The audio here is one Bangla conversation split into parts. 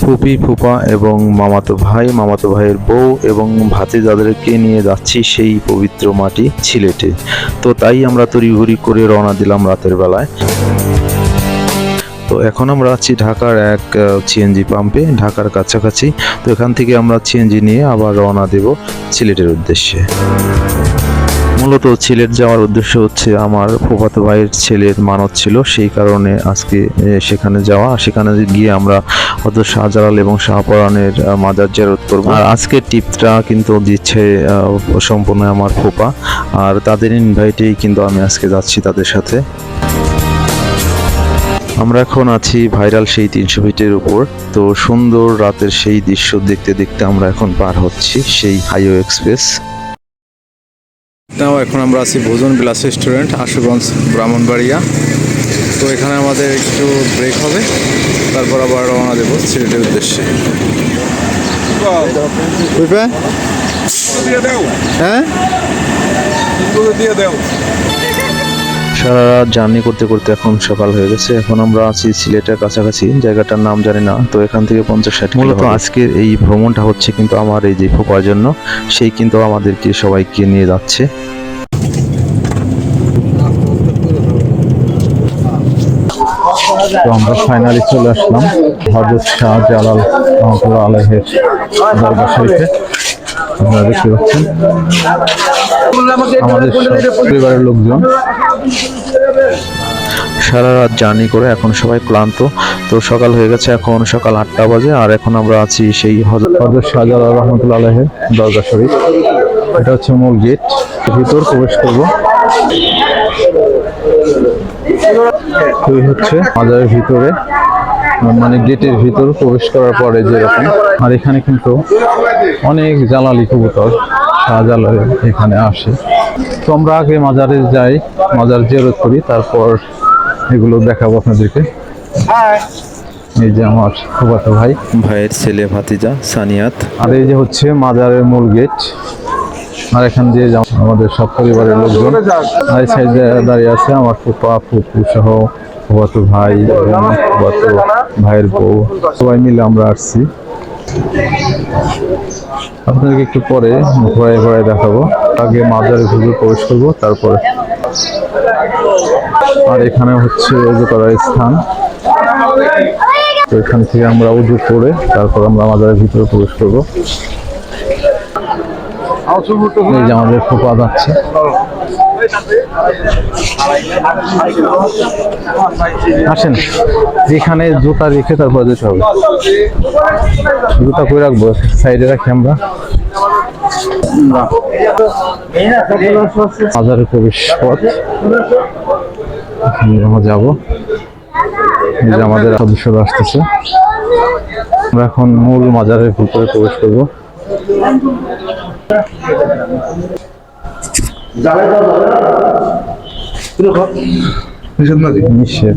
ফুপি, ফুপা এবং মামাতো ভাই, মামাতো ভাইয়ের বউ এবং ভাতিজাদেরকে নিয়ে যাচ্ছি সেই পবিত্র মাটি সিলেটে তো তাই আমরা তড়িঘড়ি করে রওনা দিলাম রাতের বেলায়। তো এখন আমরা আছি ঢাকার এক সিএনজি পাম্পে ঢাকার কাছাকাছি। তো এখান থেকে আমরা সিএনজি নিয়ে আবার রওনা দেব সিলেটের উদ্দেশ্যে। মূলত সিলেট যাওয়ার উদ্দেশ্য হচ্ছে আমার ফুফাতো ভাইয়ের ছেলের মানত ছিল, সেই কারণে আজকে সেখানে যাওয়া। সেখানে গিয়ে আমরা হয়তো শাহজালাল এবং শাহপরানের মাজার জেরত করব। আর আজকের টিপটা কিন্তু দিচ্ছে সম্পূর্ণ আমার ফুপা আর তাদের ইনভাইটেই কিন্তু আমি আজকে যাচ্ছি তাদের সাথে। আমরা এখন আছি ভাইরাল সেই তিনশো ফিটের উপর। তো সুন্দর রাতের সেই দৃশ্য দেখতে দেখতে আমরা এখন পার হচ্ছি সেই হাইওয়ে এক্সপ্রেস। তাও এখন আমরা আছি ভোজন বিলাস রেস্টুরেন্ট আশুগঞ্জ ব্রাহ্মণবাড়িয়া। তো এখানে আমাদের একটু ব্রেক হবে তারপর আবার রওনা দেবো সিলেটের উদ্দেশ্যে। হ্যাঁ? সারা রাত জার্নি করতে করতে এখন সকাল হয়ে গেছে। এখন আমরা আছি সিলেটের কাছাকাছি। জায়গাটার নাম জানি না। তো এখান থেকে পঞ্চাশ ষাট মূলত আজকের এই ভ্রমণটা হচ্ছে কিন্তু আমার এই যে ফোকার জন্য। সেই কিন্তু আমাদেরকে সবাইকে নিয়ে যাচ্ছে। তো আমরা ফাইনালি চলে আসলাম। হজরত শাহ জালাল রহমতুল্লাহ আলহের দরবার শরীফে। আপনারা দেখতে পাচ্ছেন। আমাদের পরিবারের লোকজন। সারা রাত জার্নি করে এখন সবাই ক্লান্ত। তো সকাল হয়ে গেছে এখন সকাল আটটা বাজে আর এখন আমরা আছি সেই হজরত শাহজালাল রহমতুল্লাহ আলহের দরগা শরীফ। এটা হচ্ছে মূল গেট। ভিতর প্রবেশ করব। এই হচ্ছে মাজারের ভিতরে। মানে গেটের ভিতর প্রবেশ করার পরে যেরকম। আর এখানে কিন্তু অনেক জ্বালালি কবুতর শাহজালাল এখানে আসে। তো আমরা আগে মাজারে যাই মাজার জিয়ারত করি তারপর এগুলো দেখাবো আপনাদেরকে। এই যে আমার ফুফাতো ভাই। ভাইয়ের ছেলে ভাতিজা সানিয়াত। আর এই যে হচ্ছে মাজারের মূল গেট। আর এখান দিয়ে আমাদের সব পরিবারের লোকজন। আর এই সাইডে দাঁড়িয়ে আছে আমার ফুপা ফুপু সহ ফুফাতো ভাই ফুফাতো ভাইয়ের বউ, সবাই মিলে আমরা আসছি। আপনাদেরকে একটু পরে ঘোরায় ঘোরায় দেখাবো। আগে মাজারে ঘুরে প্রবেশ করব, তারপরে আর এখানে হচ্ছে উজু করার স্থান। তো এখান থেকে আমরা উজু করে তারপর আমরা মাজারের ভিতরে প্রবেশ করব। আমাদের ফুপা যাচ্ছে। আসেন এখানে জুতা রেখে তারপর যেতে হবে। জুতা করে রাখব, সাইডে রাখি আমরা। বাজারের প্রবেশ পথ। আমরা যাব। আমাদের সদস্যরা আসতেছে। আমরা এখন মূল মাজারের ভিতরে প্রবেশ করব। নিষেধ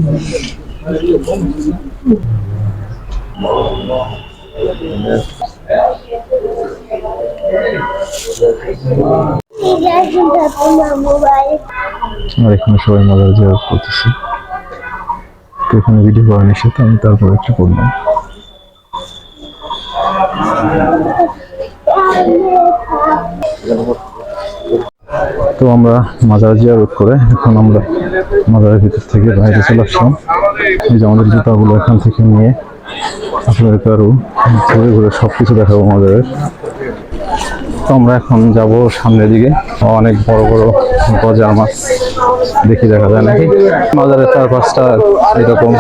এখানে সবাই মজার জিয়ারত করতেছে। এখানে ভিডিও করা নিষেধ আমি তারপর একটা করলাম। তো আমরা মাজার জিয়া জিয়ারত করে এখন আমরা মাজারের ভিতর থেকে বাইরে চলে আসলাম। এই যে আমাদের জুতাগুলো এখান থেকে নিয়ে আপনাদেরকে আরও ঘুরে ঘুরে সব কিছু দেখাবো মাজারের তো আমরা এখন যাব সামনের দিকে। অনেক বড় বড় গজার মাছ দেখি দেখা যায় নাকি। মাজারের চার পাঁচটা এরকম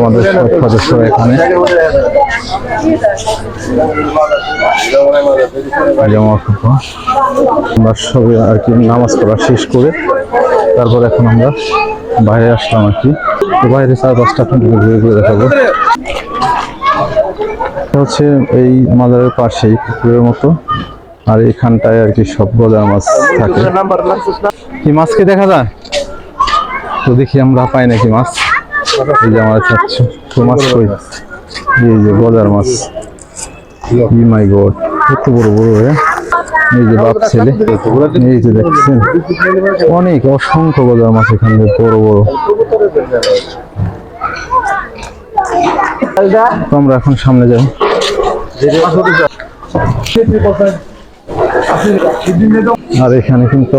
আমাদের সদস্য এখানে। আমার সবাই আর কি নামাজ পড়া শেষ করে তারপর এখন আমরা বাইরে আসলাম আর কি। বাইরে চার পাঁচটা ঘুরে ঘুরে দেখাবো। হচ্ছে এই মাজারের পাশেই পুকুরের মতো। আর এখানটায় আর কি সব গজার মাছ থাকে। কি মাছ কি দেখা যায়? তো দেখি আমরা পাই নাকি মাছ। এই যে আমার চাচ্ছি তো মাছ কই? এই যে গজার মাছ। ই মাই গড কত বড় বড় হয়ে এই যে বাপ ছেলে। এই যে দেখছেন। অনেক অসংখ্য গজার মাছ এখানে, বড় বড়। আমরা এখন সামনে যাই। আর এখানে কিন্তু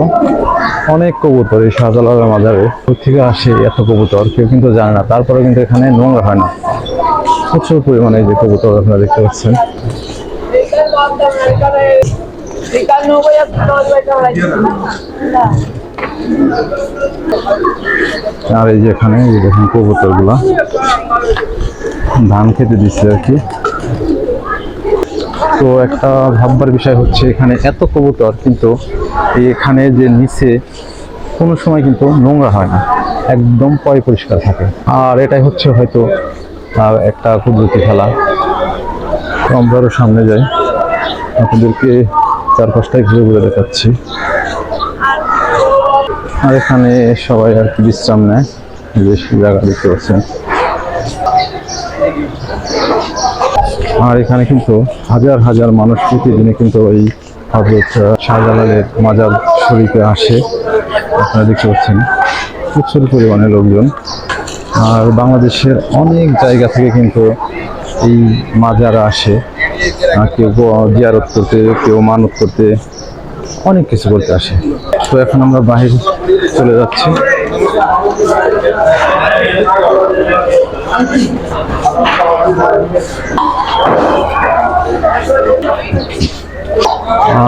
অনেক কবুতর এই শাহজালালের মাজারে থেকে আসে এত কবুতর, কেউ কিন্তু জানে না। তারপরে কিন্তু এখানে নোংরা হয় না। প্রচুর পরিমাণে যে কবুতর আপনারা দেখতে পাচ্ছেন। আর এই যে এখানে দেখুন কবুতরগুলা ধান খেতে দিচ্ছে আর কি। তো একটা ভাববার বিষয় হচ্ছে এখানে এত কবুতর কিন্তু এখানে যে নিচে কোনো সময় কিন্তু নোংরা হয় না একদম পয় পরিষ্কার থাকে। আর এটাই হচ্ছে হয়তো আহ, একটা কুদরতি খেলা। আমরা আরও সামনে যাই আপনাদেরকে চারপাশটা ঘুরে ঘুরে দেখাচ্ছি। আর এখানে সবাই আর কি বিশ্রাম নেয় বেশ জায়গা দেখতে পাচ্ছেন। আর এখানে কিন্তু হাজার হাজার মানুষ প্রতিদিনে কিন্তু এই হজরত শাহজালালের মাজার শরীফে আসে। আপনারা দেখতে পাচ্ছেন প্রচুর পরিমাণে লোকজন। আর বাংলাদেশের অনেক জায়গা থেকে কিন্তু এই মাজারা আসে। কেউ জিয়ারত করতে, কেউ মানত করতে, অনেক কিছু করতে আসে। তো এখন আমরা বাহির চলে যাচ্ছি।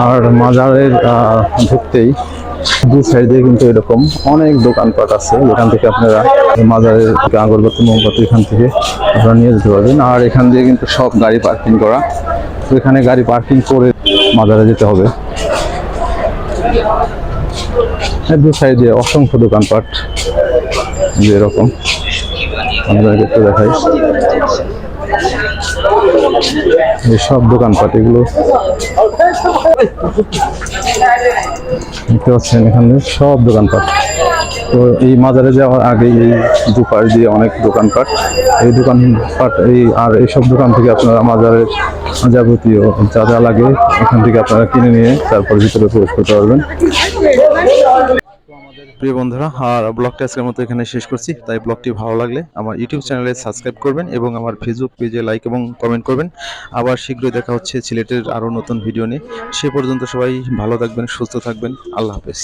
আর মাজারের ঢুকতেই দু সাইডে কিন্তু এরকম অনেক দোকানপাট আছে। যেখান থেকে আপনারা মাজারের আগরবাতি, মোমবাতি এখান থেকে আপনারা নিয়ে যেতে পারবেন। আর এখান দিয়ে কিন্তু সব গাড়ি পার্কিং করা। তো এখানে গাড়ি পার্কিং করে মাজারে যেতে হবে। দু সাইডে অসংখ্য দোকানপাট যে এরকম আপনাদেরকে একটু দেখাই। এই সব দোকানপাট, এগুলো দেখতে পাচ্ছেন এখানে সব দোকানপাট। তো এই মাজারে যাওয়ার আগে এই দুপাশ দিয়ে অনেক দোকানপাট। এই দোকানপাট, এই আর এইসব দোকান থেকে আপনারা মাজারের যাবতীয় যা যা লাগে, এখান থেকে আপনারা কিনে নিয়ে তারপর ভিতরে প্রবেশ করতে পারবেন। প্রিয় বন্ধুরা, আর ব্লগটা আজকের মতো এখানে শেষ করছি। তাই ব্লগটি ভালো লাগলে আমার ইউটিউব চ্যানেলে সাবস্ক্রাইব করবেন এবং আমার ফেসবুক পেজে লাইক এবং কমেন্ট করবেন। আবার শীঘ্রই দেখা হচ্ছে সিলেটের আরও নতুন ভিডিও নিয়ে। সে পর্যন্ত সবাই ভালো থাকবেন, সুস্থ থাকবেন। আল্লাহ হাফেজ।